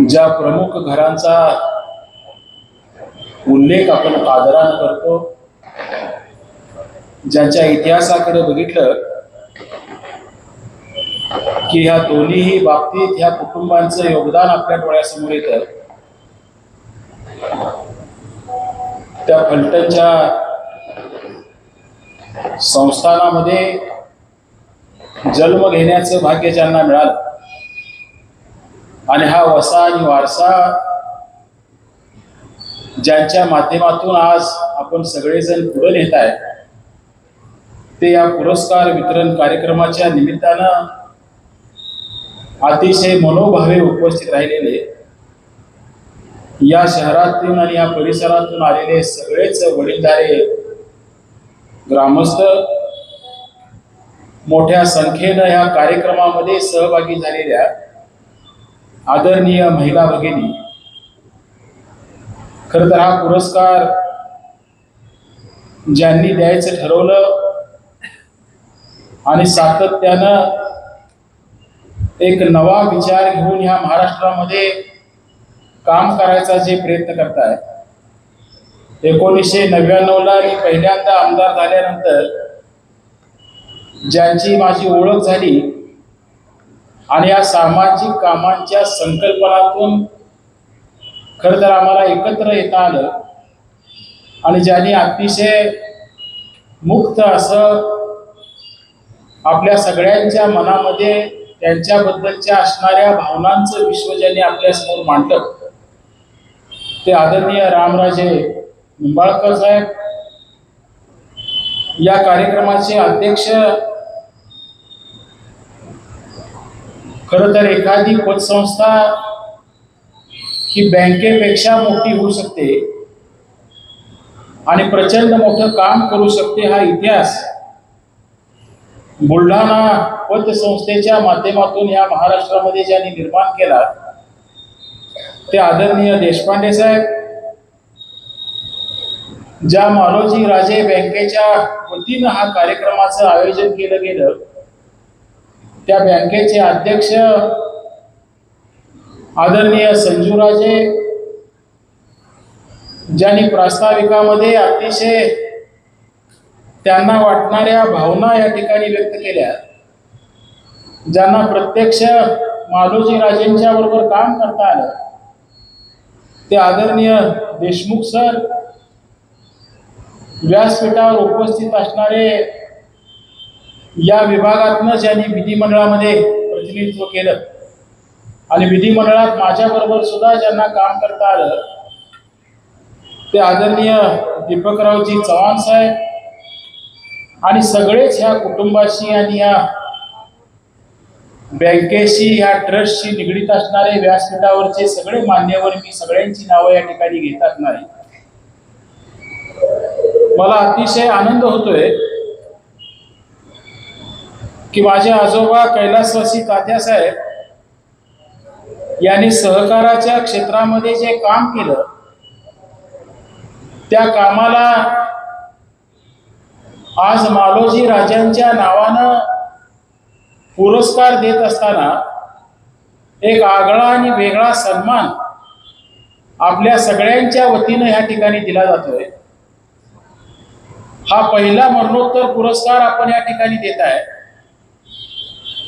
ज्या प्रमुख घरांचा उल्लेख आपण आदरानं करतो ज्यांच्या इतिहासाकडे बघितलं की ह्या दोन्हीही बाबतीत ह्या कुटुंबांचं योगदान आपल्या डोळ्यासमोर येतं. त्या फलटणच्या संस्थानामध्ये जन्म घेण्याचं भाग्य ज्यांना मिळालं आणि हा वसा आणि वारसा. ज्यांच्या माध्यमातून आज आपण सगळेजण पुढे नेत आहे ते या पुरस्कार वितरण कार्यक्रमाच्या निमित्तानं अतिशय मनोभावे उपस्थित राहिलेले या शहरातून आणि या परिसरातून आलेले सगळेच वडीलधारे ग्रामस्थ मोठ्या संख्येनं या कार्यक्रमामध्ये सहभागी झालेल्या आदरणीय महिला भगिनी खर तर हा पुरस्कार ज्यांनी द्यायचं ठरवलं आणि सातत्यानं एक नवा विचार घेऊन ह्या महाराष्ट्रामध्ये काम करायचा जे प्रयत्न करताय एकोणीसशे नव्याण्णवला मी पहिल्यांदा आमदार झाल्यानंतर ज्यांची माझी ओळख झाली आणि या सामाजिक कामांच्या संकल्पनातून खरं तर आम्हाला एकत्र येता आलं. आणि ज्यांनी अतिशय मुक्त असं आपल्या सगळ्यांच्या मनामध्ये त्यांच्याबद्दलच्या असणाऱ्या भावनांचं विश्व ज्यांनी आपल्यासमोर मांडलं ते आदरणीय रामराजे निंबाळकर साहेब. या कार्यक्रमाचे अध्यक्ष खर तर एखादी पतसंस्था ही बँकेपेक्षा मोठी होऊ शकते आणि प्रचंड मोठं काम करू शकते हा इतिहास. बुलढाणा पतसंस्थेच्या माध्यमातून या महाराष्ट्रामध्ये ज्यांनी निर्माण केला ते आदरणीय देशपांडे साहेब ज्या मालोजी राजे बँकेच्या वतीनं हा कार्यक्रमाचं आयोजन केलं गेलं त्या बँकेचे अध्यक्ष आदरणीय संजूराजे ज्यांनी प्रास्ताविकामध्ये अतिशय त्यांना वाटणाऱ्या भावना या ठिकाणी व्यक्त केल्या. ज्यांना प्रत्यक्ष मालोजी राजेंच्या बरोबर काम करता आलं. ते आदरणीय देशमुख सर व्यासपीठावर उपस्थित असणारे या विभागातनं ज्यांनी विधिमंडळामध्ये प्रतिनिधित्व केलं आणि विधिमंडळात माझ्याबरोबर सुद्धा ज्यांना काम करता आलं ते आदरणीय दीपकरावजी चव्हाण साहेब आणि सगळेच ह्या कुटुंबाशी आणि या बँकेशी ह्या ट्रस्टशी निगडीत असणारे व्यासपीठावरचे सगळे मान्यवर मी सगळ्यांची नावं या ठिकाणी घेतात नाही. मला अतिशय आनंद होतोय की माझे आजोबा कैलासवासी तात्यासाहेब यांनी सहकाराच्या क्षेत्रामध्ये जे काम केलं त्या कामाला आज मालोजी राजांच्या नावानं पुरस्कार देत असताना एक आगळा आणि वेगळा सन्मान आपल्या सगळ्यांच्या वतीनं ह्या ठिकाणी दिला जातोय. हा पहिला मरणोत्तर पुरस्कार आपण या ठिकाणी देत आहे.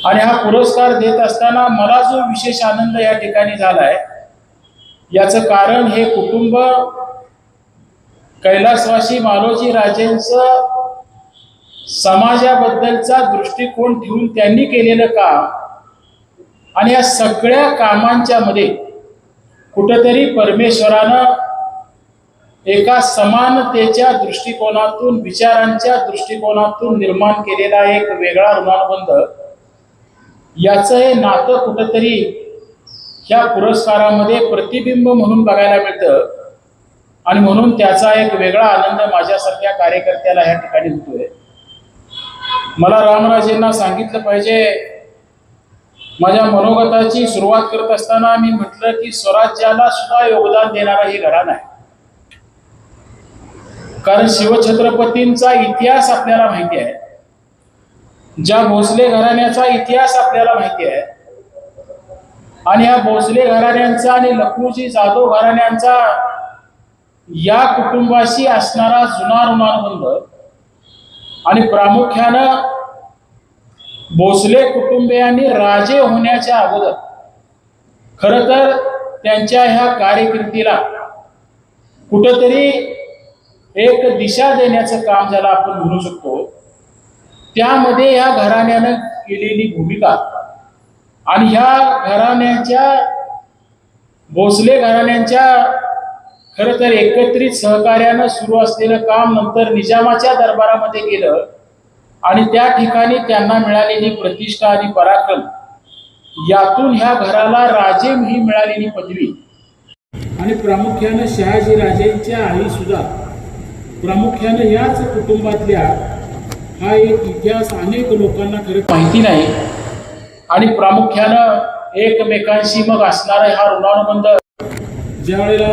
आणि हा पुरस्कार देत असताना मला जो विशेष आनंद या ठिकाणी झालाय याचं कारण हे कुटुंब कैलासवासी मालोजी राजेंचं समाजाबद्दलचा दृष्टिकोन ठेवून त्यांनी केलेलं काम आणि या सगळ्या कामांच्या मध्ये कुठंतरी परमेश्वरानं एका समानतेच्या दृष्टिकोनातून विचारांच्या दृष्टिकोनातून निर्माण केलेला एक वेगळा ऋणानुबंध याचं हे नातं कुठंतरी ह्या पुरस्कारामध्ये प्रतिबिंब म्हणून बघायला मिळतं. आणि म्हणून त्याचा एक वेगळा आनंद माझ्यासारख्या कार्यकर्त्याला ह्या ठिकाणी होतोय. मला रामराजेंना सांगितलं पाहिजे माझ्या मनोगताची सुरुवात करत असताना मी म्हटलं की स्वराज्याला सुद्धा योगदान देणारा ही घराणं आहे कारण शिवछत्रपतींचा इतिहास आपल्याला माहिती आहे. ज्या भोसले घराण्याचा इतिहास आपल्याला माहिती आहे आणि या भोसले घराण्यांचा आणि लखुजी जाधव घराण्यांचा या कुटुंबाशी असणारा जुना ऋणानुबंध आणि प्रामुख्यानं भोसले कुटुंबियांनी राजे होण्याच्या अगोदर खर तर त्यांच्या ह्या कार्यकिर्दीला कुठंतरी एक दिशा देण्याचं काम ज्याला आपण म्हणू शकतो त्यामध्ये या घराण्यानं केलेली भूमिका. आणि ह्या घराण्याच्या भोसले घराण्यांच्या खरं तर एकत्रित सहकार्यानं सुरू असलेलं काम नंतर निजामाच्या दरबारामध्ये गेलं आणि त्या ठिकाणी त्यांना मिळालेली प्रतिष्ठा आणि पराक्रम. यातून ह्या घराला राजे ही मिळालेली पदवी. आणि प्रामुख्यानं शहाजी राजेंच्या आई सुद्धा. प्रामुख्यानं याच कुटुंबातल्या हा एक इतिहास अनेक लोकांना खरं माहिती नाही. आणि प्रामुख्यानं एकमेकांशी मग असणारा हा ऋणानुबंध. ज्या वेळेला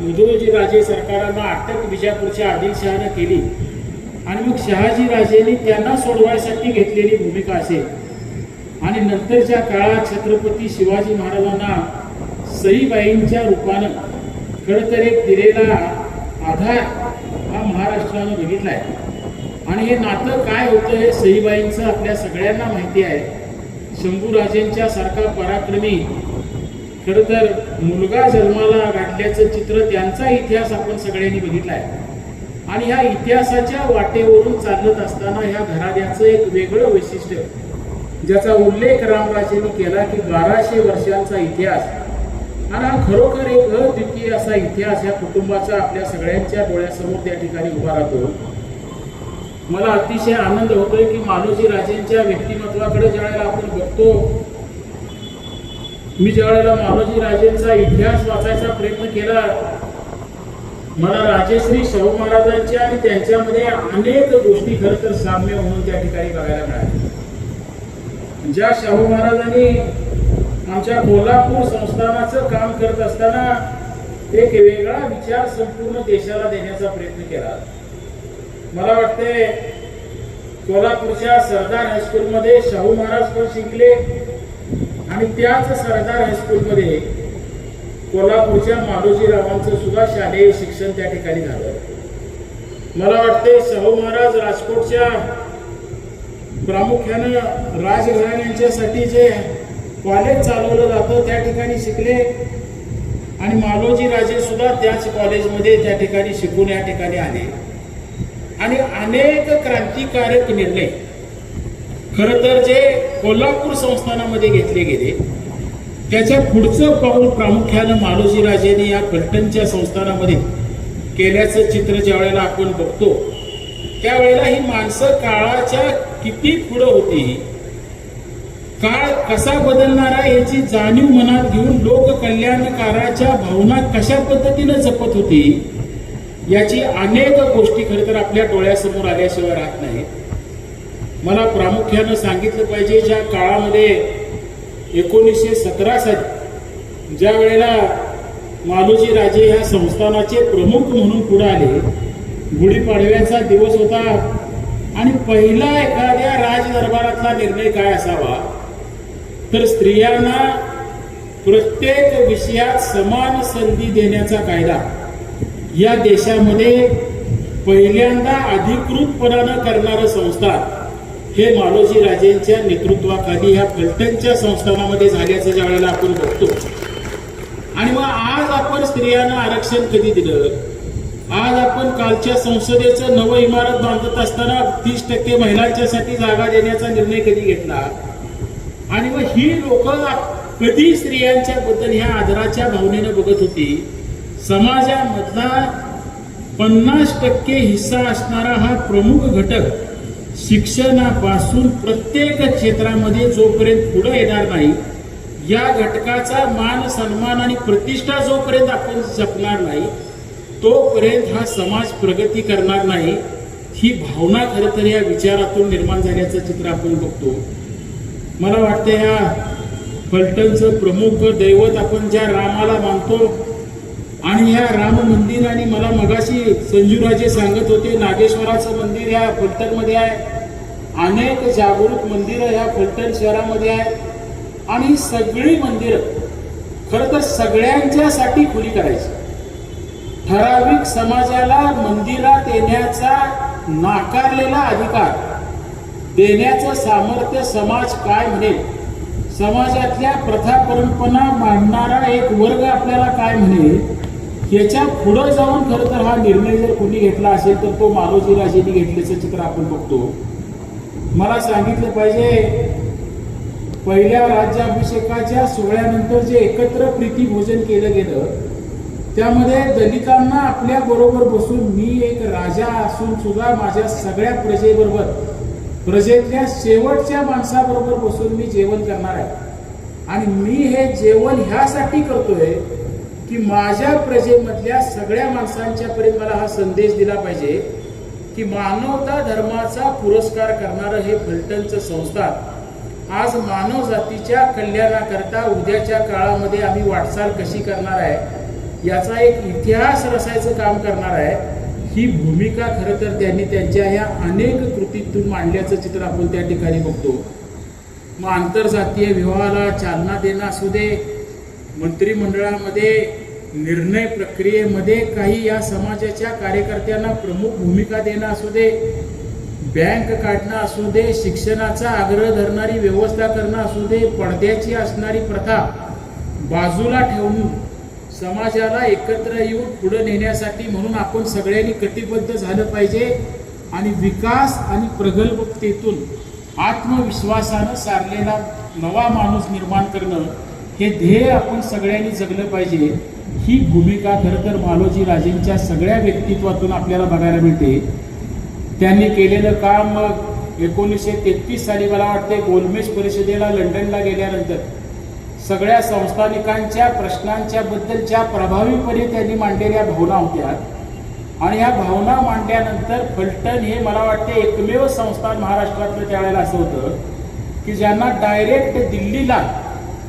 मुधोजी राजे सरकारांना अटक विजापूरच्या आदिलशहानं केली आणि मग शहाजी राजेंनी त्यांना सोडवायसाठी घेतलेली भूमिका असेल. आणि नंतरच्या काळात छत्रपती शिवाजी महाराजांना सईबाईंच्या रूपानं खरं तर एक दिलेला आधार हा महाराष्ट्रानं बघितलाय. आणि हे नातं काय होतं हे सईबाईंचं आपल्या सगळ्यांना माहिती आहे. शंभूराजेंच्या सारखा पराक्रमी. खरं तर मुलगा जन्माला गाठल्याचं चित्र त्यांचा इतिहास आपण सगळ्यांनी बघितलाय. आणि ह्या इतिहासाच्या वाटेवरून चालत असताना ह्या घराण्याचं एक वेगळं वैशिष्ट्य. ज्याचा उल्लेख रामराजेंनी केला की बाराशे वर्षांचा इतिहास. आणि हा खरोखर एक अद्वितीय असा इतिहास या कुटुंबाचा आपल्या सगळ्यांच्या डोळ्यासमोर त्या ठिकाणी उभा राहतो. मला अतिशय आनंद होतोय की मालोजी राजेंच्या व्यक्तिमत्वाकडे ज्यावेळेला आपण बघतो मी ज्यावेळेला मालोजी राजेंचा इतिहास वाचायचा प्रयत्न केला मला राजेश्री शाहू महाराजांच्या आणि त्यांच्यामध्ये अनेक गोष्टी खरं तर साम्य म्हणून त्या ठिकाणी बघायला मिळाल्या. ज्या शाहू महाराजांनी आमच्या कोल्हापूर संस्थानाचं काम करत असताना एक वेगळा विचार संपूर्ण देशाला देण्याचा प्रयत्न केला. मला वाटते कोल्हापूरच्या सरदार हायस्कूलमध्ये शाहू महाराज पण शिकले. आणि त्याच सरदार हायस्कूलमध्ये कोल्हापूरच्या माधोजीरावांचं सुद्धा शालेय शिक्षण त्या ठिकाणी झालं. मला वाटते शाहू महाराज राजकोटच्या प्रामुख्यानं राजघराण्यांच्यासाठी जे कॉलेज चालवलं जातं त्या ठिकाणी शिकले. आणि मालोजी राजे सुद्धा त्याच कॉलेजमध्ये त्या ठिकाणी शिकून या ठिकाणी आले. आणि अनेक क्रांतिकारक निर्णय. खर तर जे कोल्हापूर संस्थानामध्ये घेतले गेले त्याच्या पुढचं पाऊल प्रामुख्यानं मालोजीराजेने या फलटणच्या संस्थानामध्ये केल्याचं चित्र ज्या वेळेला आपण बघतो त्यावेळेला ही माणसं काळाच्या किती पुढं होती काळ कसा बदलणार आहे याची जाणीव मनात घेऊन लोककल्याणकाराच्या भावना कशा पद्धतीनं जपत होती याची अनेक गोष्टी खरं तर आपल्या डोळ्यासमोर आल्याशिवाय राहत नाहीत. मला प्रामुख्यानं सांगितलं पाहिजे ज्या काळामध्ये एकोणीसशे सतरा साली ज्या वेळेला मालोजी राजे ह्या संस्थानाचे प्रमुख म्हणून पुढे आले गुढीपाडव्याचा दिवस होता आणि पहिला एखाद्या राजदरबारातला निर्णय काय असावा? तर स्त्रियांना प्रत्येक विषयात समान संधी देण्याचा कायदा. या देशामध्ये पहिल्यांदा अधिकृतपणानं करणारं संस्थान हे मालोजी राजेंच्या नेतृत्वाखाली ह्या फलटणच्या संस्थानामध्ये झाल्याचं ज्या वेळेला आपण बघतो. आणि मग आज आपण स्त्रियांना आरक्षण कधी दिलं? आज आपण कालच्या संसदेचं नवं इमारत बांधत असताना तीस टक्के महिलांच्यासाठी जागा देण्याचा निर्णय कधी घेतला? आणि मग ही लोक कधी स्त्रियांच्या बद्दल ह्या आदराच्या भावनेनं बघत होती? समाजामधला पन्नास टक्के हिस्सा असणारा हा प्रमुख घटक शिक्षणापासून प्रत्येक क्षेत्रामध्ये जोपर्यंत पुढे येणार नाही या घटकाचा मान सन्मान आणि प्रतिष्ठा जोपर्यंत आपण जपणार नाही तोपर्यंत हा समाज प्रगती करणार नाही ही भावना खरं तर या विचारातून निर्माण झाल्याचं चित्र आपण बघतो. मला वाटतं ह्या फलटणचं प्रमुख दैवत आपण ज्या रामाला मानतो आणि ह्या राम मंदिर आणि मला मगाशी संजूराजे सांगत होते नागेश्वराचं मंदिर ह्या फलटणमध्ये आहे. अनेक जागरूक मंदिरं ह्या फलटण शहरामध्ये आहे. आणि सगळी मंदिरं खरं तर सगळ्यांच्यासाठी खुली करायची. ठराविक समाजाला मंदिरात येण्याचा नाकारलेला अधिकार देण्याचं सामर्थ्य समाज काय म्हणेल? समाजातल्या प्रथा परंपरा मांडणारा एक वर्ग आपल्याला काय म्हणेल? याच्या पुढं जाऊन खरं तर हा निर्णय जर कोणी घेतला असेल तर तो मालोजी राजेंनी घेतल्याचं चित्र आपण बघतो. मला सांगितलं पाहिजे पहिल्या राज्याभिषेकाच्या सोहळ्यानंतर जे एकत्र प्रीती भोजन केलं गेलं त्यामध्ये दलितांना आपल्या बरोबर बसून मी एक राजा असून सुद्धा माझ्या सगळ्या प्रजेबरोबर प्रजेतल्या शेवटच्या माणसाबरोबर बसून मी जेवण करणार आहे. आणि मी हे जेवण ह्यासाठी करतोय की माझ्या प्रजेमधल्या सगळ्या माणसांच्या पर्यंत मला हा संदेश दिला पाहिजे की मानवता धर्माचा पुरस्कार करणारं हे फलटणचं संस्थान. आज मानव जातीच्या कल्याणाकरता उद्याच्या काळामध्ये आम्ही वाटचाल कशी करणार आहे याचा एक इतिहास रसायचं काम करणार आहे ही भूमिका खरं तर त्यांनी त्यांच्या ह्या अनेक कृतीतून मांडल्याचं चित्र आपण त्या ठिकाणी बघतो. मग आंतरजातीय विवाहाला चालना देणं असू दे मंत्रिमंडळामध्ये निर्णय प्रक्रियेमध्ये काही या समाजाच्या कार्यकर्त्यांना प्रमुख भूमिका देणं असू दे बँक काढणं असू दे शिक्षणाचा आग्रह धरणारी व्यवस्था करणं असू दे पडद्याची असणारी प्रथा बाजूला ठेवून समाजाला एकत्र येऊन पुढे नेण्यासाठी म्हणून आपण सगळ्यांनी कटिबद्ध झालं पाहिजे आणि विकास आणि प्रगल्भतेतून आत्मविश्वासानं सारलेला नवा माणूस निर्माण करणं हे ध्येय आपण सगळ्यांनी जगलं पाहिजे. ही भूमिका खरं तर मालोजी राजेंच्या सगळ्या व्यक्तित्वातून आपल्याला बघायला मिळते. त्यांनी केलेलं काम मग एकोणीसशे तेहतीस साली मला वाटते गोलमेज परिषदेला लंडनला गेल्यानंतर सगळ्या संस्थानिकांच्या प्रश्नांच्या बद्दलच्या प्रभावीपणे त्यांनी मांडलेल्या भावना होत्या. आणि ह्या भावना मांडल्यानंतर फलटण हे मला वाटते एकमेव संस्थान महाराष्ट्रातलं त्यावेळेला असं होतं की ज्यांना डायरेक्ट दिल्लीला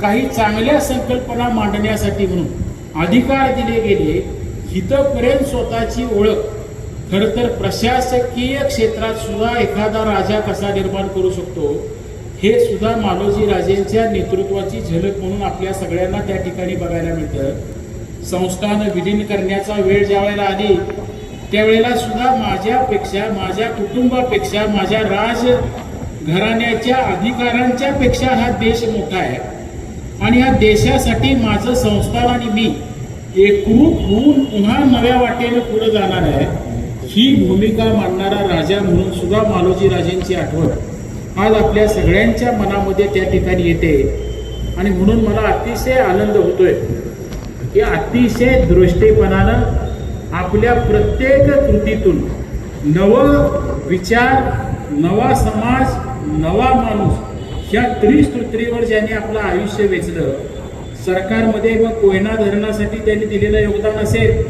काही चांगल्या संकल्पना मांडण्यासाठी म्हणून अधिकार दिले गेले हितपर्यंत स्वतःची ओळख. खरं तर प्रशासकीय क्षेत्रात सुद्धा एखादा राजा कसा निर्माण करू शकतो हे सुद्धा मालोजी राजेंच्या नेतृत्वाची झलक म्हणून आपल्या सगळ्यांना त्या ठिकाणी बघायला मिळतं. संस्थान विलीन करण्याचा वेळ ज्या वेळेला आली त्यावेळेला सुद्धा माझ्यापेक्षा माझ्या कुटुंबापेक्षा माझ्या राज घराण्याच्या अधिकारांच्या पेक्षा हा देश मोठा आहे. आणि या देशासाठी माझं संस्थान आणि मी एकरूप होऊन पुन्हा नव्या वाटेने पुढे जाणार आहे ही भूमिका मांडणारा राजा म्हणून सुद्धा मालोजी राजेंची आठवण आज आपल्या सगळ्यांच्या मनामध्ये त्या ठिकाणी येते. आणि म्हणून मला अतिशय आनंद होतोय की अतिशय दृष्टीपणानं आपल्या प्रत्येक कृतीतून नव विचार नवा समाज नवा माणूस ह्या त्रिसूत्रीवर ज्याने आपलं आयुष्य वेचलं सरकारमध्ये व कोयना धरणासाठी त्यांनी दिलेलं योगदान असेल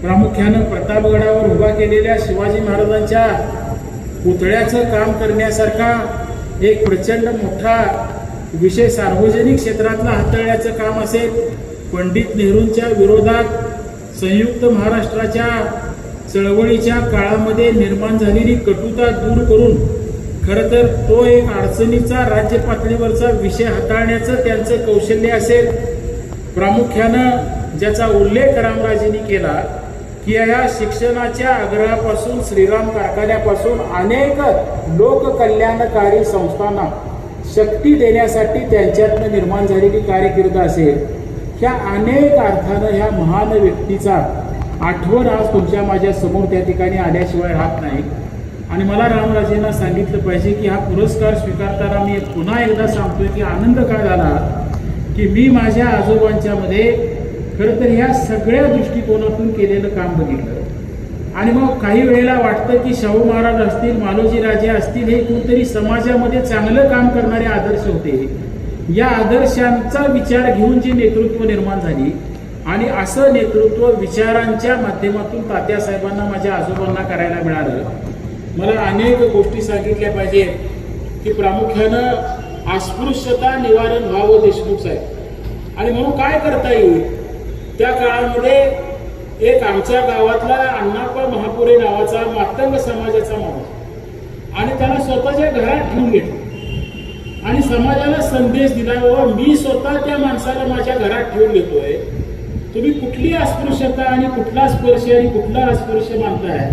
प्रामुख्यानं प्रतापगडावर उभा केलेल्या शिवाजी महाराजांच्या पुतळ्याचं काम करण्यासारखा एक प्रचंड मोठा विषय सार्वजनिक क्षेत्रातला हाताळण्याचं काम असेल पंडित नेहरूंच्या विरोधात संयुक्त महाराष्ट्राच्या चळवळीच्या काळामध्ये निर्माण झालेली कटुता दूर करून खरं तर तो एक अडचणीचा राज्य पातळीवरचा विषय हाताळण्याचं त्यांचं कौशल्य असेल. प्रामुख्यानं ज्याचा उल्लेख रामराजेंनी केला की या शिक्षणाच्या आग्रहापासून श्रीराम कारखान्यापासून अनेक लोककल्याणकारी संस्थांना शक्ती देण्यासाठी त्यांच्यातनं निर्माण झालेली कार्यकिर्द असेल. ह्या अनेक अर्थानं ह्या महान व्यक्तीचा आठवण आज तुमच्या माझ्यासमोर त्या ठिकाणी आल्याशिवाय राहत नाही. आणि मला रामराजेंना सांगितलं पाहिजे की हा पुरस्कार स्वीकारताना मी पुन्हा एकदा सांगतोय की आनंद काय झाला? की मी माझ्या आजोबांच्या मध्ये खरं तर ह्या सगळ्या दृष्टिकोनातून केलेलं काम बघितलं. आणि मग काही वेळेला वाटतं की शाहू महाराज असतील मालोजी राजे असतील हे कोणतरी समाजामध्ये चांगलं काम करणारे आदर्श होते. या आदर्शांचा विचार घेऊन जे नेतृत्व निर्माण झाली आणि असं नेतृत्व विचारांच्या माध्यमातून तात्यासाहेबांना माझ्या आजोबांना करायला मिळालं मला अनेक गोष्टी सांगितल्या पाहिजेत की प्रामुख्यानं अस्पृश्यता निवारण व्हावं देशमुख साहेब. आणि म्हणून काय करता येईल? त्या काळामध्ये एक आमच्या गावातला अण्णाप्पा महापुरे नावाचा मातंग समाजाचा माणूस आणि त्याला स्वतःच्या घरात ठेवून घेतलं. आणि समाजाला संदेश दिला बाबा मी स्वतः त्या माणसाला माझ्या घरात ठेवून घेतोय. तुम्ही कुठली अस्पृश्यता आणि कुठला स्पर्श आणि कुठला अस्पृश्य मानताय?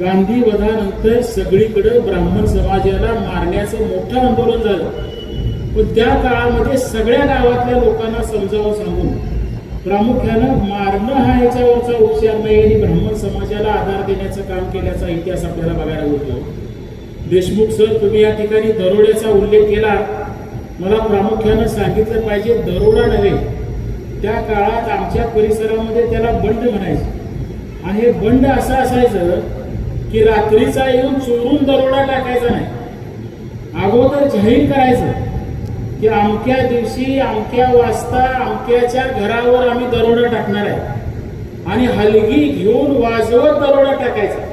गांधी वधानंतर सगळीकडे ब्राह्मण समाजाला मारण्याचं मोठं आंदोलन झालं. पण त्या काळामध्ये सगळ्या गावातल्या लोकांना समजावून सांगून प्रामुख्यानं मारणं हा याच्यावरचा उपचार नाही आणि ब्राह्मण समाजाला आधार देण्याचं काम केल्याचा इतिहास आपल्याला बघायला मिळतो. देशमुख सर तुम्ही या ठिकाणी दरोड्याचा उल्लेख केला. मला प्रामुख्यानं सांगितलं पाहिजे दरोडा नव्हे. त्या काळात आमच्या परिसरामध्ये त्याला बंड म्हणायचे. आणि हे बंड असं असायचं की रात्रीचा येऊन चोरून दरोडा टाकायचा नाही. अगोदर जाहीर करायचं की अमक्या दिवशी अमक्या वाजता अमक्याच्या घरावर आम्ही दरोडा टाकणार आहे. आणि हलगी घेऊन वाजवत दरोडा टाकायचा.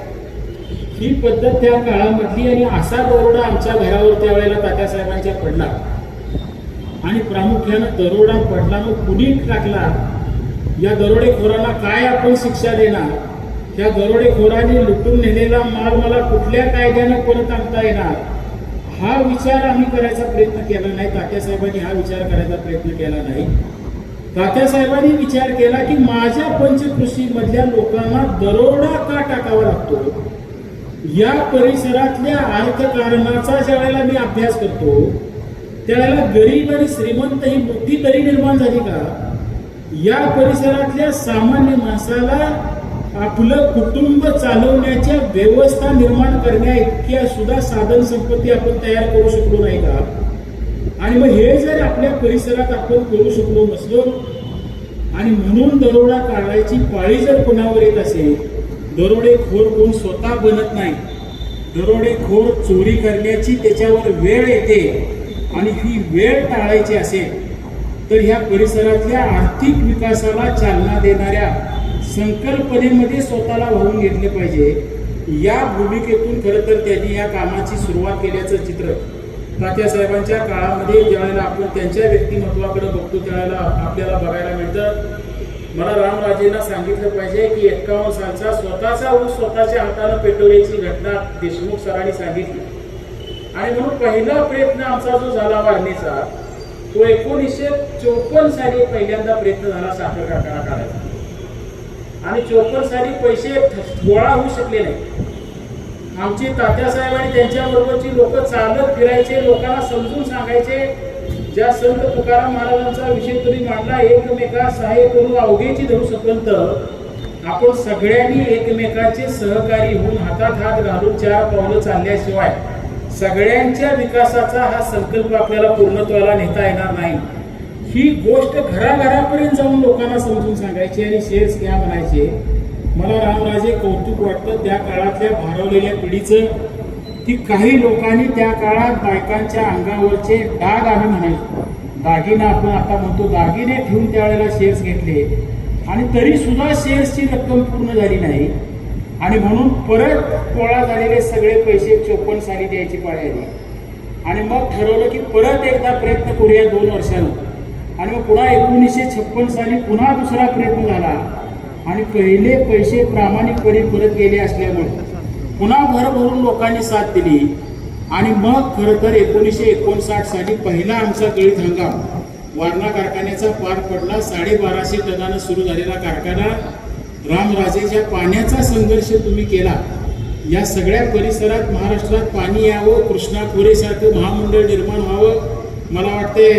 ही पद्धत त्या काळामधली आणि असा दरोडा आमच्या घरावर त्यावेळेला तात्यासाहेबांच्या पडला. आणि प्रामुख्यानं दरोडा पडला मग कुणी टाकला? या दरोडेखोरांना काय आपण शिक्षा देणार? त्या दरोडेखोरांनी लुटून नेलेला माल मला कुठल्या कायद्यानं परत आणता येणार? हा विचार आम्ही करायचा प्रयत्न केला नाही. तात्यासाहेबांनी हा विचार करायचा प्रयत्न केला नाही. तात्यासाहेबांनी विचार केला की माझ्या पंचकृषीमधल्या लोकांना दरोडा का टाकावा लागतो? या परिसरातल्या अर्थकारणाचा ज्या वेळेला मी अभ्यास करतो त्यावेळेला गरीब आणि श्रीमंत ही मोठी तरी निर्माण झाली का? या परिसरातल्या सामान्य माणसाला आपलं कुटुंब चालवण्याच्या व्यवस्था निर्माण करण्या इतक्या सुद्धा साधन संपत्ती आपण तयार करू शकलो नाही का? आणि मग हे जर आपल्या परिसरात आपण करू शकलो नसलो आणि म्हणून दरोडा काढायची पाळी जर कोणावर येत असेल दरोडेखोर कोण स्वतः बनत नाही. दरोडेखोर चोरी करण्याची त्याच्यावर वेळ येते आणि ही वेळ टाळायची असेल तर ह्या परिसरातल्या आर्थिक विकासाला चालना देणाऱ्या संकल्पनेमध्ये स्वतःला वाहून घेतले पाहिजे. या भूमिकेतून खरं तर त्यांनी या कामाची सुरुवात केल्याचं चित्र. तात्यासाहेबांच्या काळामध्ये ज्यावेळेला आपण त्यांच्या व्यक्तिमत्वाकडे बघतो त्यावेळेला आपल्याला बघायला मिळतं. मला रामराजेंना सांगितलं पाहिजे की एक्कावन्न सालचा स्वतःचा ऊस स्वतःच्या हाताला पेटवण्याची घटना देशमुख सरांनी सांगितली. आणि म्हणून पहिला प्रयत्न आमचा जो झाला वारणीचा तो एकोणीसशे चोपन्न साली पहिल्यांदा प्रयत्न झाला साखर कारखाना काढायचा. आणि चोपन्न साली पैसे गोळा होऊ शकले नाही. आमची तात्यासाहेब आणि त्यांच्याबरोबरची लोक चालत फिरायचे लोकांना समजून सांगायचे ज्या संत तुकाराम महाराजांचा विषय तुम्ही मांडला एकमेका सहाय्य करून अवघेची धरू शकंत. आपण सगळ्यांनी एकमेकाचे सहकारी होऊन हातात हात घालून चार पावलं चालल्याशिवाय सगळ्यांच्या विकासाचा हा संकल्प आपल्याला पूर्णत्वाला नेता येणार नाही. ही गोष्ट घराघरापर्यंत जाऊन लोकांना समजून सांगायची आणि शेअर्स घ्या म्हणायचे. मला रामराजे कौतुक वाटतं त्या काळातल्या भारावलेल्या पिढीचं की काही लोकांनी त्या काळात बायकांच्या अंगावरचे डाग आणून म्हणायचे दागिना आपण आता म्हणतो दागिने ठेवून त्यावेळेला शेअर्स घेतले. आणि तरी सुद्धा शेअर्सची रक्कम पूर्ण झाली नाही. आणि म्हणून परत पोळा झालेले सगळे पैसे चोपन्न साली द्यायची पाळी आली आणि मग ठरवलं की परत एकदा प्रयत्न करूया दोन वर्षानं. आणि मग पुन्हा एकोणीसशे छप्पन साली पुन्हा दुसरा प्रयत्न झाला. आणि पहिले पैसे प्रामाणिकपणे परत गेले असल्यामुळे पुन्हा भर भरून लोकांनी साथ दिली. आणि मग खरं तर एकोणीसशे एकोणसाठ साली पहिला आमचा गळीत हंगाम वारणा कारखान्याचा पार पडला. साडेबाराशे टनानं सुरू झालेला कारखाना रामराजेच्या पाण्याचा संघर्ष तुम्ही केला. या सगळ्या परिसरात महाराष्ट्रात पाणी यावं कृष्णा खोरेसारखं महामंडळ निर्माण व्हावं मला वाटते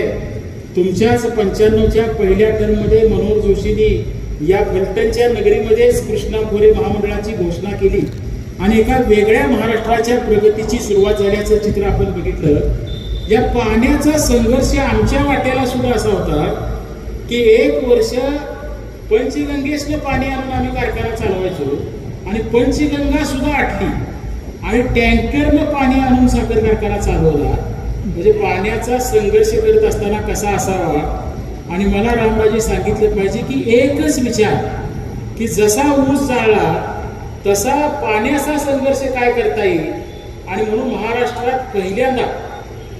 तुमच्याच पंच्याण्णवच्या पहिल्या टर्ममध्ये मनोहर जोशींनी या फलटणच्या नगरीमध्येच कृष्णा खोरे महामंडळाची घोषणा केली. आणि एका वेगळ्या महाराष्ट्राच्या प्रगतीची सुरुवात झाल्याचं चित्र आपण बघितलं. या पाण्याचा संघर्ष आमच्या वाट्याला सुद्धा असा होता की एक वर्ष पंचगंगेसनं पाणी आणून आम्ही कारखाना चालवायचो आणि पंचगंगा सुद्धा आटली. आणि टँकरनं पाणी आणून साखर कारखाना चालवला. म्हणजे पाण्याचा संघर्ष करत असताना कसा असावा? आणि मला रामबाजी सांगितले पाहिजे की एकच विचार की जसा ऊस जाळला तसा पाण्याचा संघर्ष काय करता येईल? आणि म्हणून महाराष्ट्रात पहिल्यांदा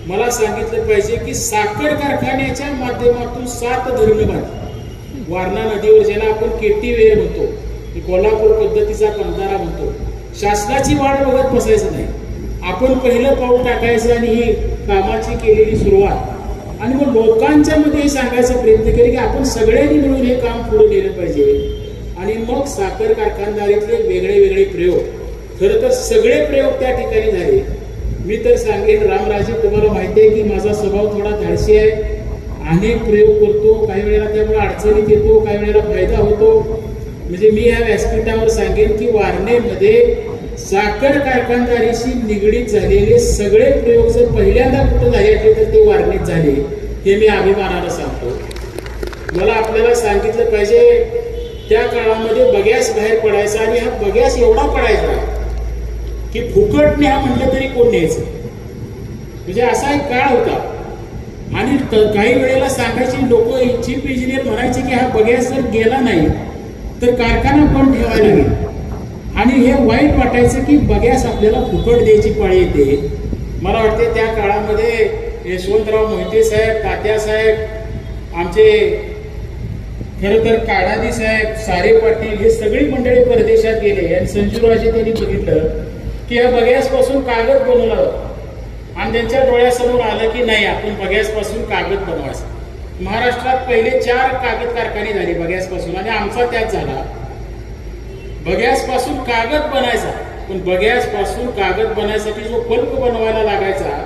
मला सांगितलं पाहिजे की साखर कारखान्याच्या माध्यमातून सात धरणं बांधली वारणा नदीवर ज्याला आपण केटी वेळ म्हणतो कोल्हापूर पद्धतीचा पंधारा म्हणतो शासनाची वाट बघत बसायचं नाही. आपण पहिलं पाऊल टाकायचं आणि ही कामाची केलेली सुरुवात. आणि मग लोकांच्या मध्ये हे सांगायचा प्रयत्न केले की आपण सगळ्यांनी मिळून हे काम पुढे नेलं पाहिजे. आणि मग साखर कारखानदारीतले वेगळे वेगळे प्रयोग. खरं तर सगळे प्रयोग त्या ठिकाणी झाले. मी तर सांगेन रामराजे तुम्हाला माहिती आहे की माझा स्वभाव थोडा धाडशी आहे. अनेक प्रयोग करतो काही वेळेला त्यामुळे अडचणीत येतो काही वेळेला फायदा होतो. म्हणजे मी या व्यासपीठावर सांगेन की वारणेमध्ये साखर कारखानदारीशी निगडीत झालेले सगळे प्रयोग जर पहिल्यांदा कुठं झाले असले तर ते वारणीत झाले. हे मी अभिमानानं सांगतो. मला आपल्याला सांगितलं पाहिजे त्या काळामध्ये बग्यास बाहेर पडायचा आणि हा बग्यास एवढा पडायचा की फुकटने हा म्हटलं तरी कोण न्यायचं? म्हणजे असा एक काळ होता. आणि काही वेळेला सांगायची लोक चीफ इंजिनियर म्हणायचे की हा बग्यास जर गेला नाही तर कारखाना पण ठेवायला लागेल. आणि हे वाईट वाटायचं की बग्यास आपल्याला फुकट द्यायची पाळी येते. मला वाटते त्या काळामध्ये यशवंतराव मोहिते साहेब तात्या साहेब आमचे खरं तर काडादी साहेब सारे पाटील हे सगळी मंडळी परदेशात गेले. आणि संजूराजे त्यांनी बघितलं की या बग्यासपासून कागद बनवलं. आणि त्यांच्या डोळ्यासमोर आलं की नाही आपण बग्यासपासून कागद बनवायचं. महाराष्ट्रात पहिले चार कागद कारखाने झाले बग्यासपासून आणि आमचा त्याच झाला. बग्यासपासून कागद बनायचा. पण बग्यासपासून कागद बनायसाठी जो पल्प बनवायला लागायचा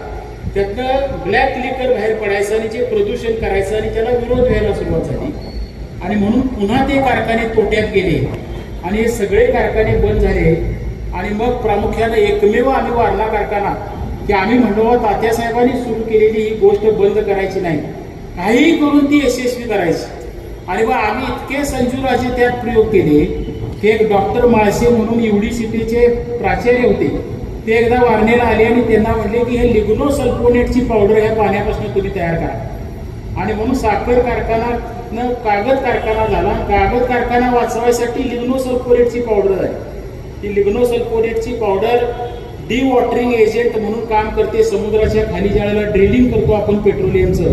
त्यातनं ब्लॅक लिकर बाहेर पडायचं आणि जे प्रदूषण करायचं आणि त्याला विरोध व्हायला सुरुवात झाली. आणि म्हणून पुन्हा ते कारखाने तोट्यात गेले. आणि हे सगळे कारखाने बंद झाले. आणि मग प्रामुख्यानं एकमेव आम्ही वारला कारखाना की आम्ही म्हणलो तात्यासाहेबांनी सुरू केलेली ही गोष्ट बंद करायची नाही. काहीही करून ती यशस्वी करायची. आणि मग आम्ही इतके संजूराचे त्यात प्रयोग केले ते एक डॉक्टर माळशे म्हणून युडी सिटीचे प्राचार्य होते. ते एकदा वारणेला आले आणि त्यांना म्हटले की हे लिग्नो सल्फोनेटची पावडर ह्या पाण्यापासून तुम्ही तयार करा. आणि म्हणून साखर कारखाना न कागद कारखाना झाला. कागद कारखाना वाचवायसाठी लिग्नो सल्फोनेटची पावडर आहे. ती लिग्नो सल्फोनेटची पावडर डी वॉटरिंग एजंट म्हणून काम करते. समुद्राच्या खाली ज्याला ड्रिलिंग करतो आपण पेट्रोलियमचं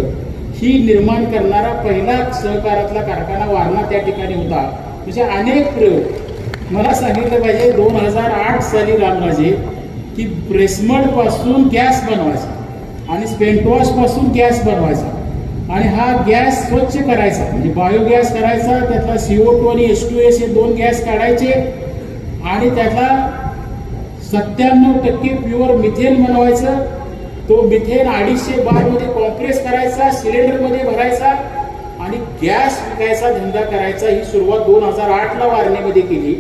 ही निर्माण करणारा पहिला सहकारातला कारखाना वारणा त्या ठिकाणी होता. म्हणजे अनेक प्रयोग. मला सांगितलं पाहिजे दोन हजार आठ साली रामराजे की ब्रेसमडपासून गॅस बनवायचा आणि स्पेंटवॉशपासून गॅस बनवायचा. आणि हा गॅस स्वच्छ करायचा म्हणजे बायोगॅस करायचा त्यातला सीओ टू आणि एस टू एस हे दोन गॅस काढायचे आणि त्यातला सत्त्याण्णव टक्के प्युअर मिथेन बनवायचं. तो मिथेन अडीचशे बारमध्ये कॉम्प्रेस करायचा सिलेंडरमध्ये भरायचा आणि गॅस विकायचा धंदा करायचा ही सुरुवात दोन हजार आठला वारणेमध्ये केली.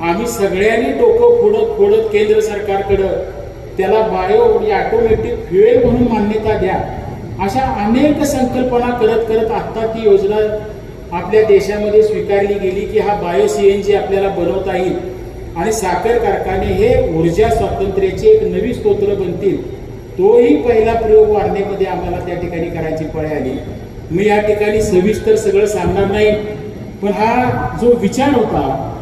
आम्ही सगळ्यांनी डोकं फोडत फोडत केंद्र सरकारकडं त्याला बायो ऑटोमॅटिक फ्युएल म्हणून मान्यता द्या अशा अनेक संकल्पना करत करत आत्ता ती योजना आपल्या देशामध्ये स्वीकारली गेली की हा बायो सी एन जी आपल्याला बनवता येईल. आणि साखर कारखाने हे ऊर्जा स्वातंत्र्याचे एक नवी स्तोत्र बनतील. तोही पहिला प्रयोग वारणेमध्ये आम्हाला त्या ठिकाणी करायची पळे आली. मी या ठिकाणी सविस्तर सगळं सांगणार नाही. पण हा जो विचार होता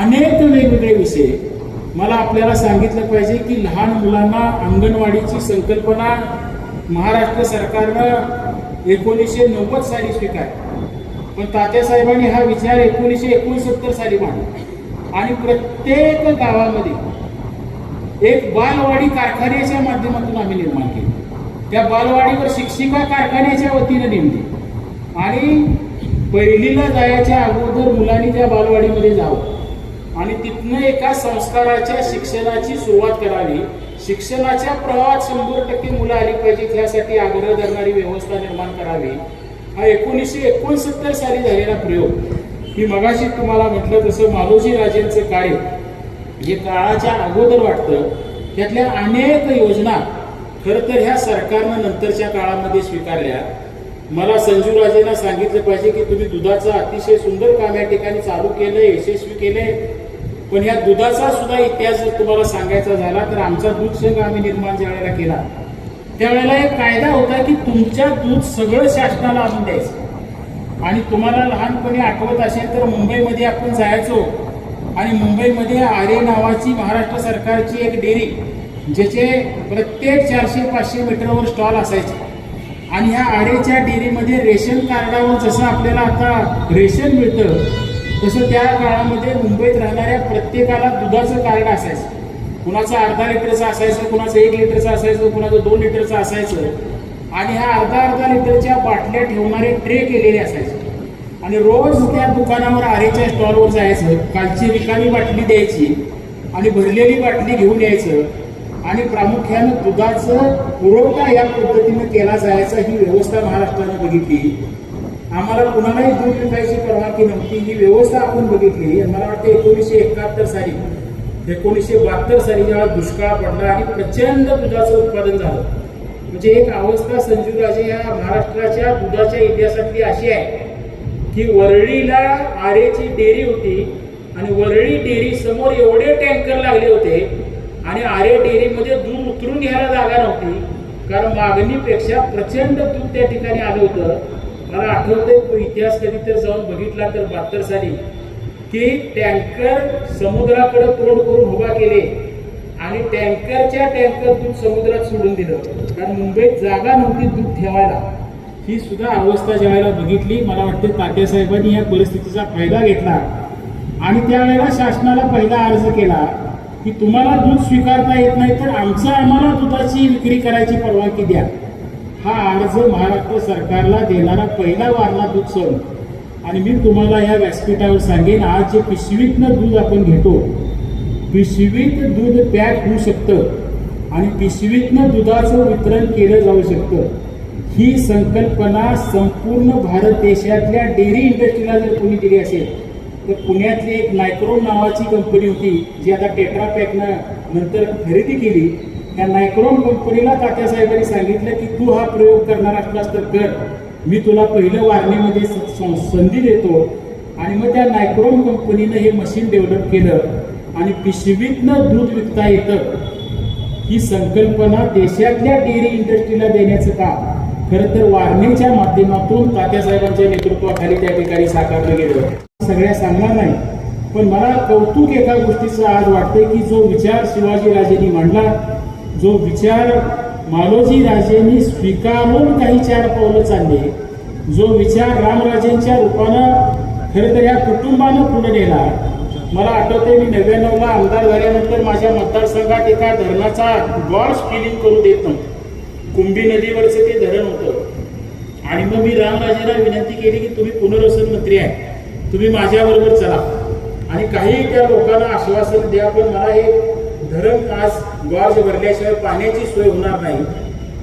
अनेक वेगवेगळे विषय. मला आपल्याला सांगितलं पाहिजे की लहान मुलांना अंगणवाडीची संकल्पना महाराष्ट्र सरकारनं एकोणीसशे नव्वद साली स्वीकार पण तात्यासाहेबांनी हा विचार एकोणीसशे एकोणसत्तर साली मांडला. आणि प्रत्येक गावामध्ये एक बालवाडी कारखान्याच्या माध्यमातून आम्ही निर्माण केली. त्या बालवाडीवर शिक्षिका कारखान्याच्या वतीनं नेमली. आणि पहिलीला जायच्या अगोदर मुलांनी त्या बालवाडीमध्ये जावं. आणि तिथनं एका संस्काराच्या शिक्षणाची सुरुवात करावी. शिक्षणाच्या प्रवाहात शंभर टक्के मुलं आली पाहिजेत यासाठी आग्रह धरणारी व्यवस्था निर्माण करावी. हा एकोणीसशे एकोणसत्तर साली झालेला प्रयोग. मी मगाशी तुम्हाला म्हटलं तसं मालोजी राजेंचं कार्य जे काळाच्या अगोदर वाटतं त्यातल्या अनेक योजना खरं तर ह्या सरकारनं नंतरच्या काळामध्ये स्वीकारल्या. मला संजू राजेंना सांगितलं पाहिजे की तुम्ही दुधाचं अतिशय सुंदर काम या ठिकाणी चालू केलं यशस्वी केले पण ह्या दुधाचा सुद्धा इतिहास जर तुम्हाला सांगायचा झाला तर आमचा दूध संघ आम्ही निर्माण ज्या वेळेला केला. त्यावेळेला एक कायदा होता की तुमच्या दूध सगळं शासनाला आणून द्यायचं. आणि तुम्हाला लहानपणी आठवत असेल तर मुंबईमध्ये आपण जायचो. आणि मुंबईमध्ये आर्य नावाची महाराष्ट्र सरकारची एक डेअरी ज्याचे प्रत्येक चारशे पाचशे मीटरवर स्टॉल असायचे. आणि ह्या आरेच्या डेअरीमध्ये रेशन कार्डावर जसं आपल्याला आता रेशन मिळतं तसं त्या काळामध्ये मुंबईत राहणाऱ्या प्रत्येकाला दुधाचं कार्ड असायचं. कुणाचं अर्धा लिटरचं असायचं कुणाचं एक लिटरचं असायचं कुणाचं दोन लिटरचं असायचं. आणि ह्या अर्धा अर्धा लिटरच्या बाटल्या ठेवणारे ट्रे केलेले असायचे. आणि रोज त्या दुकानावर आरेच्या स्टॉलवर जायचं कालची रिकामी बाटली द्यायची आणि भरलेली बाटली घेऊन यायचं. आणि प्रामुख्यानं दुधाचं पुरवठा या पद्धतीनं केला जायचा ही व्यवस्था महाराष्ट्रानं बघितली. आम्हाला कुणालाही दूध विकायची परवानगी नव्हती ही व्यवस्था आपण बघितली. आणि मला वाटतं एकोणीसशे एकाहत्तर साली एकोणीसशे बहात्तर साली जेव्हा दुष्काळ पडला आणि प्रचंड दुधाचं उत्पादन झालं. म्हणजे एक अवस्था संजूराजे या महाराष्ट्राच्या दुधाच्या इतिहासातली अशी आहे की वरळीला आरेची डेअरी होती आणि वरळी डेअरी समोर एवढे टँकर लागले होते आणि आरे डेअरीमध्ये दूध उतरून घ्यायला जागा नव्हती. कारण मागणीपेक्षा प्रचंड दूध त्या ठिकाणी आलं होतं. मला आठवतंय तो इतिहास कधी तर जाऊन बघितला तर बहात्तर साली की टँकर समुद्राकडे तोंड करून उभा केले आणि टँकरच्या टँकर दूध समुद्रात सोडून दिलं. कारण मुंबईत जागा नव्हती दूध ठेवायला. ही सुद्धा अवस्था ज्यावेळेला बघितली मला वाटते तात्यासाहेबांनी या परिस्थितीचा फायदा घेतला. आणि त्यावेळेला शासनाला पहिला अर्ज केला की तुम्हाला दूध स्वीकारता येत नाही तर आमचं आम्हाला दुधाची विक्री करायची परवानगी द्या. हा अर्ज महाराष्ट्र सरकारला देणारा पहिला वारला दूध सण. आणि मी तुम्हाला या व्यासपीठावर सांगेन आज जे पिशवीतनं दूध आपण घेतो पिशवीत दूध पॅक होऊ शकतं आणि पिशवीतनं दुधाचं वितरण केलं जाऊ शकतं. ही संकल्पना संपूर्ण भारत देशातल्या डेअरी इंडस्ट्रीला जर कोणी दिली असेल तर पुण्यातली एक नायक्रोन नावाची कंपनी होती जी आता टेट्रा पॅकनं नंतर खरेदी केली. त्या नायक्रोन कंपनीला तात्यासाहेबांनी सांगितलं की तू हा प्रयोग करणार असलास तर कर. मी तुला पहिलं वारणीमध्ये संधी देतो. आणि मग त्या नायक्रोन कंपनीनं हे मशीन डेव्हलप केलं. आणि पिशवीतनं दूध विकता येतं. ही संकल्पना देशातल्या डेअरी इंडस्ट्रीला देण्याचं काम. खरं तर वारणीच्या माध्यमातून तात्यासाहेबांच्या नेतृत्वाखाली त्या ठिकाणी साकारलं गेलं. सगळ्या सांगणार नाही. पण मला कौतुक एका गोष्टीचं आज वाटतंय की जो विचार शिवाजीराजेंनी मांडला जो विचार मालोजी राजेंनी स्वीकारून काही चार पावलं चालले जो विचार रामराजेंच्या रूपानं खरं तर या कुटुंबानं पुढे नेला मला आठवते मी नव्याण्णवला आमदार झाल्यानंतर माझ्या मतदारसंघात एका धरणाचा गॉर्ज फिलिंग करू देत नव्हतं. कुंभी नदीवरचं ते धरण होतं. आणि मग मी रामराजेला विनंती केली की तुम्ही पुनर्वसन मंत्री आहे. तुम्ही माझ्याबरोबर चला. आणि काही त्या लोकांना आश्वासन द्या पण मला हे धरण आज गॉज भरल्याशिवाय पाण्याची सोय होणार नाही.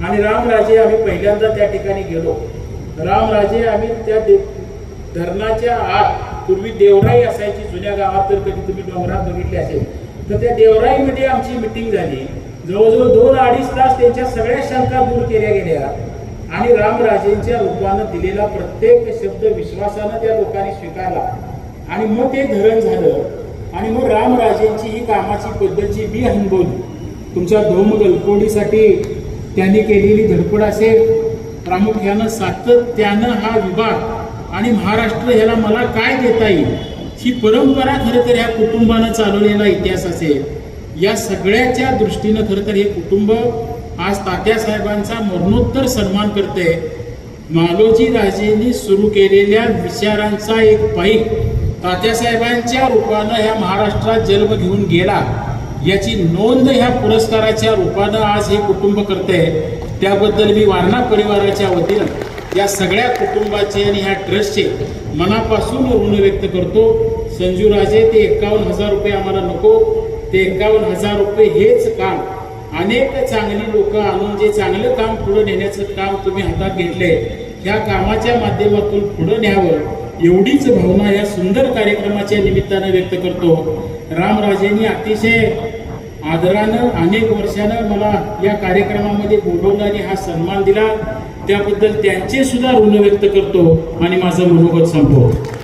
आणि रामराजे आम्ही पहिल्यांदा त्या ठिकाणी गेलो. रामराजे आम्ही त्या दे- धरणाच्या आत पूर्वी देवराई असायची जुन्या गावात तर कधी तुम्ही डोंगरात बघितले असेल. तर त्या देवराईमध्ये आमची मिटिंग झाली. जवळजवळ दोन अडीच तास त्यांच्या सगळ्या शंका दूर केल्या गेल्या. आणि रामराजेंच्या रूपानं दिलेला प्रत्येक शब्द विश्वासानं त्या लोकांनी स्वीकारला. आणि मग ते धरण झालं. आणि मग रामराजेंची ही कामाची पद्धतची बी अनुभवली तुमच्या धोम गलकोडीसाठी त्यांनी केलेली धडपड असेल. प्रामुख्यानं सातत्यानं हा विभाग आणि महाराष्ट्र ह्याला मला काय देता येईल? ही परंपरा खरं तर ह्या कुटुंबानं चालवलेला इतिहास असेल. या सगळ्याच्या दृष्टीनं खरं तर हे कुटुंब आज तात्यासाहेबांचा मरणोत्तर सन्मान करते. मालोजी राजेंनी सुरू केलेल्या विचारांचा एक पाईप तात्यासाहेबांच्या रूपानं ह्या महाराष्ट्रात जन्म घेऊन गेला. याची नोंद ह्या पुरस्काराच्या रूपानं आज हे कुटुंब करते. त्याबद्दल मी वारणा परिवाराच्या वतीनं या सगळ्या कुटुंबाचे आणि ह्या ट्रस्टचे मनापासून ऋण व्यक्त करतो. संजू राजे ते एकावन्न हजार रुपये आम्हाला नको. ते एकावन्न हजार रुपये हेच काम अनेक चांगली लोक आणून जे चांगलं काम पुढे नेण्याचं काम तुम्ही हातात घेतले या कामाच्या माध्यमातून पुढे न्यावं एवढीच भावना या सुंदर कार्यक्रमाच्या निमित्तानं व्यक्त करतो. रामराजेंनी अतिशय आदरानं अनेक वर्षानं मला या कार्यक्रमामध्ये बोलवलं आणि हा सन्मान दिला. त्याबद्दल त्यांचे सुद्धा ऋण व्यक्त करतो आणि माझं मनोगत संपवतो.